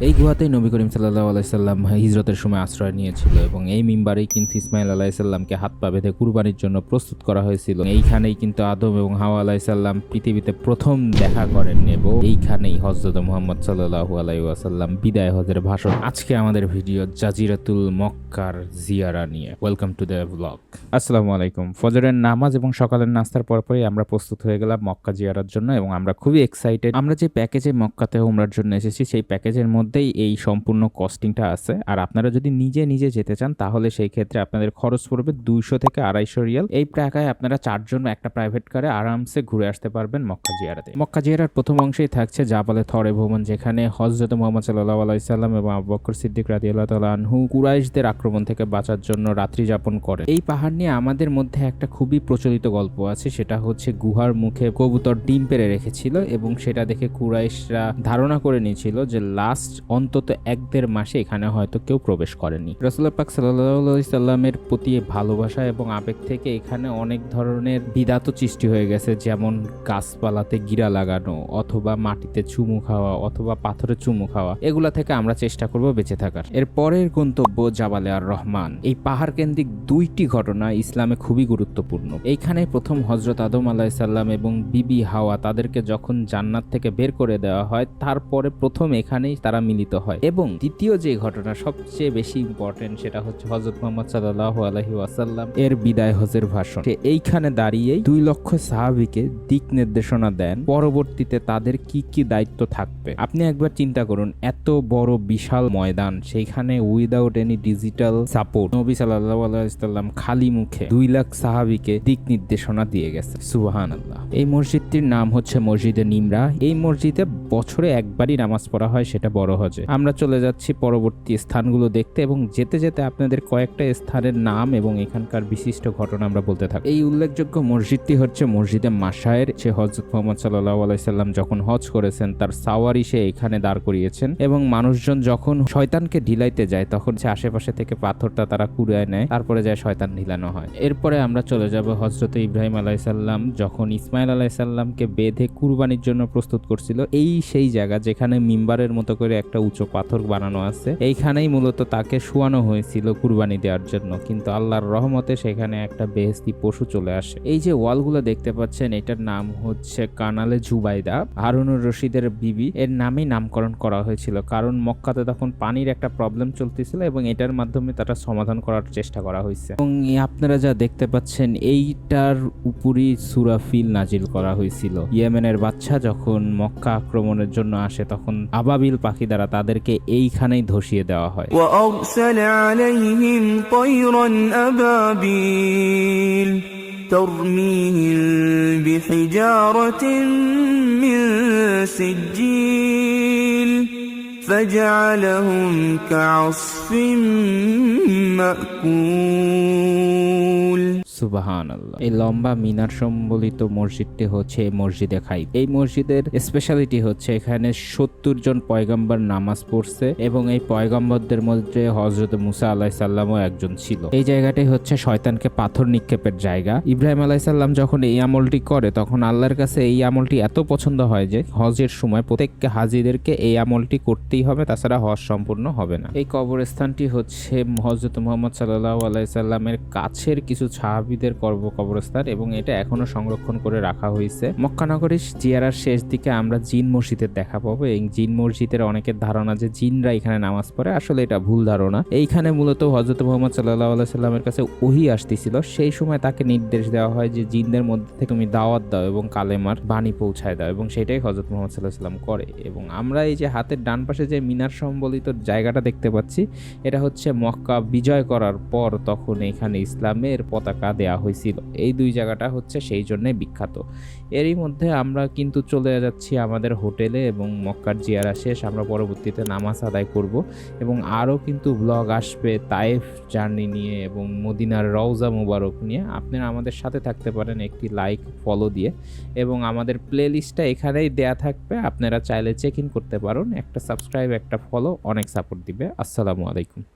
এই গুহাতেই নবী করিম সাল্লাহ আলাইসাল্লাম হিজরতের সময় আশ্রয় নিয়েছিল এবং এই মিম্বারেই কিন্তু ইসমাইল আলাইসাল্লামকে হাত পা বেঁধে কুরবানির জন্য প্রস্তুত করা হয়েছিল। এইখানেই কিন্তু আদম এবং হাওয়া আলাইসাল্লাম পৃথিবীতে প্রথম দেখা করেন এবং এইখানেই হজরত মোহাম্মদ সাল্লাহু আলাইসাল্লাম বিদায় হজের ভাষণ। আজকে আমাদের ভিডিও জাজিরাতুল মক্কার জিয়ারা নিয়ে। ওয়েলকাম টু দ্য ব্লগ আসসালামু আলাইকুম। ফজরের নামাজ এবং সকালের নাস্তার পরপরই আমরা প্রস্তুত হয়ে গেলাম মক্কা জিয়ারার জন্য এবং আমরা খুবই এক্সাইটেড আমরা যে প্যাকেজে মক্কাতে উমরার জন্য এসেছি, সেই প্যাকেজের মধ্যেই এই সম্পূর্ণ কস্টিংটা আছে। আর আপনারা যদি নিজে নিজে যেতে চান, তাহলে সেই ক্ষেত্রে আপনাদের খরচ পড়বে দুইশো থেকে আড়াইশো রিয়াল। এই টাকায় আপনারা চারজন একটা প্রাইভেট কারে আরামসে ঘুরে আসতে পারবেন মক্কা জিয়ারাতে। মক্কা জিয়ারার প্রথম অংশেই থাকছে জাবালে থরে ভ্রমণ, যেখানে হজরত মোহাম্মদ সাল্লাহ আলাইসাল্লাম এবং আবু বকর সিদ্দিক রাজি আল্লাহ তালা আনহু কুরাইশদের আক্রমণ থেকে বাঁচার জন্য রাত্রি যাপন করে। এই পাহাড় নিয়ে আমাদের মধ্যে একটা খুবই প্রচলিত গল্প আছে, সেটা হচ্ছে গুহার মুখে কবুতর ডিম পেরে রেখেছিল এবং সেটা দেখে কুরাইশরা ধারণা করে নিয়েছিল যে লাস্ট অন্তত এক দেড় মাসে এখানে হয়তো কেউ প্রবেশ করেনি। রসুল্লাহ পাক সাল্লাহ প্রতি ভালোবাসা এবং আবেগ থেকে এখানে অনেক ধরনের বিদাত সৃষ্টি হয়ে গেছে, যেমন গাছপালাতে গিরা লাগানো অথবা মাটিতে চুমু খাওয়া অথবা পাথরে চুমু খাওয়া। এগুলা থেকে আমরা চেষ্টা করব বেঁচে থাকার। এর পরের গন্তব্য জাবালে আর রহমান। এই পাহাড় কেন্দ্রিক দুইটি ঘটনা ইসলামে খুবই গুরুত্বপূর্ণ। এইখানে প্রথম হজরত আদম আলাহিসাল্লাম এবং বিবি হাওয়া তাদেরকে যখন জান্নাত থেকে বের করে দেওয়া হয়, তারপরে প্রথম এখানেই তারা মিলিত হয়। এবং দ্বিতীয় যে ঘটনা সবচেয়ে বেশি ইম্পর্টেন্ট সেটা হচ্ছে হজরত মোহাম্মদ সাল্লাহ আলহি ওয়াসাল্লাম এর বিদায় হজের ভাষণ। এইখানে দাঁড়িয়েই দুই লক্ষ সাহাবিকে দিক নির্দেশনা দেন, পরবর্তীতে তাদের কি কি দায়িত্ব থাকবে। আপনি একবার চিন্তা করুন, এত বড় বিশাল ময়দান, সেইখানে উইদাউট এনি ডিজিটাল সাপোর্ট নবী সাল্লাহ আলাইসাল্লাম খালি মুখে দুই লাখ সাহাবিকে দিক নির্দেশনা দিয়ে গেছে। সুবাহান আল্লাহ এই মসজিদটির নাম হচ্ছে মসজিদে নিমরা। এই মসজিদে বছরে একবারই নামাজ পড়া হয়, সেটা বড় হজে আমরা চলে যাচ্ছি পরবর্তী স্থানগুলো দেখতে এবং যেতে যেতে আপনাদের কয়েকটা স্থানের নাম এবং এখানকার বিশিষ্ট ঘটনা আমরা বলতে থাকি এই উল্লেখযোগ্য মসজিদটি হচ্ছে মসজিদে মাসায়ের সে হজরত মোহাম্মদ সাল্লাহ আলাইসাল্লাম যখন হজ করেছেন, তার সাওয়ারি সে এখানে দাঁড় করিয়েছেন এবং মানুষজন যখন শয়তানকে ঢিলাইতে যায়, তখন সে আশেপাশে থেকে পাথরটা তারা কুড়ায় নেয়, তারপরে যায় শয়তান ঢিলানো হয়। এরপরে আমরা চলে যাব হজরত ইব্রাহিম আলাইসাল্লাম যখন ইসমাইল আলাইসাল্লামকে বেঁধে কুরবানির জন্য প্রস্তুত করছিল। এই সেই জায়গা যেখানে মিম্বারের মতো করে একটা উঁচু পাথর বানানো আছে। এইখানেই মূলত তাকে শুয়ানো হয়েছিল কুরবানি দেওয়ার জন্য। কিন্তু আল্লাহর রহমতে সেখানে একটা বেহেস্তি পশু চলে আসে। এই যে ওয়ালগুলো দেখতে পাচ্ছেন, এটার নাম হচ্ছে কানালে জুবাইদা। হারুনুর রশিদের বিবি, এর নামেই নামকরণ করা হয়েছিল। কারণ মক্কাতে তখন পানির একটা প্রবলেম চলতেছিল এবং এটার মাধ্যমে তারা সমাধান করার চেষ্টা করা হয়েছে। এবং আপনারা যা দেখতে পাচ্ছেন, এইটার উপরই সুরাফিল নাজিল করা হয়েছিল। ইয়েমেনের বাচ্চা যখন মক্কা আক্রমণের জন্য আসে, তখন আবাবিল পাখি দ্বারা তাদেরকে এইখানেই ধসিয়ে দেওয়া হয় وأرسل عليهم طيرا أبابيل ترميهم بحجارة من سجيل فجعلهم كعصف مأكول সুবাহান আল্লাহ এই লম্বা মিনার সম্বলিত মসজিদটি হচ্ছে মসজিদে খাই। এই মসজিদের স্পেশালিটি হচ্ছে এখানে সত্তর জন পয়গম্বর নামাজ পড়ছে এবং এই পয়গম্বরদের মধ্যে হজরত মুসা আলাহ সাল্লামও একজন ছিল। এই জায়গাটাই হচ্ছে শয়তানকে পাথর নিক্ষেপের জায়গা। ইব্রাহিম আলাহ সাল্লাম যখন এই আমলটি করে, তখন আল্লাহর কাছে এই আমলটি এত পছন্দ হয় যে, হজের সময় প্রত্যেককে হাজিদেরকে এই আমলটি করতেই হবে, তাছাড়া হজ সম্পূর্ণ হবে না। এই কবরস্থানটি হচ্ছে হজরত মোহাম্মদ সাল্লাহ আলাইসাল্লামের কাছের কিছু সাহাবিদের কর্ম কবরস্থান এবং এটা এখনও সংরক্ষণ করে রাখা হয়েছে। মক্কানগরীর জিয়ারার শেষ দিকে আমরা জিন মসজিদের দেখা পাবো। এই জিন মসজিদের অনেকের ধারণা যে জিনরা এখানে নামাজ পড়ে, আসলে এটা ভুল ধারণা। এইখানে মূলত হজরত মোহাম্মদ সাল্লাহ আলাইসাল্লামের কাছে ওহি আসতেছিল। সেই সময় তাকে নির্দেশ দেওয়া হয় যে জিনদের মধ্যে থেকে তুমি দাওয়াত দাও এবং কালেমার বাণী পৌঁছায় দাও এবং সেটাই হজরত মোহাম্মদ সাল্লাহ সাল্লাম করে। এবং আমরা এই যে হাতের ডান পাশে যে মিনার সম্বলিত জায়গাটা দেখতে পাচ্ছি, এটা হচ্ছে মক্কা বিজয় করার পর তখন এখানে ইসলামের পতাকা দেয়া হয়েছিল। এই দুই জায়গাটা হচ্ছে সেই জন্যে বিখ্যাত। এরই মধ্যে আমরা কিন্তু চলে যাচ্ছি আমাদের হোটেলে এবং মক্কার জিয়ারা শেষ। আমরা পরবর্তীতে নামাজ আদায় করব এবং আরও কিন্তু ব্লগ আসবে তাইফ জার্নি নিয়ে এবং মদিনার রওজা মুবারক নিয়ে। আপনারা আমাদের সাথে থাকতে পারেন একটি লাইক ফলো দিয়ে এবং আমাদের প্লে লিস্টটা এখানেই দেয়া থাকবে। আপনারা চাইলে চেক ইন করতে পারেন। একটা সাবস্ক্রাইব একটা ফলো অনেক সাপোর্ট দিবে। আসসালামু আলাইকুম।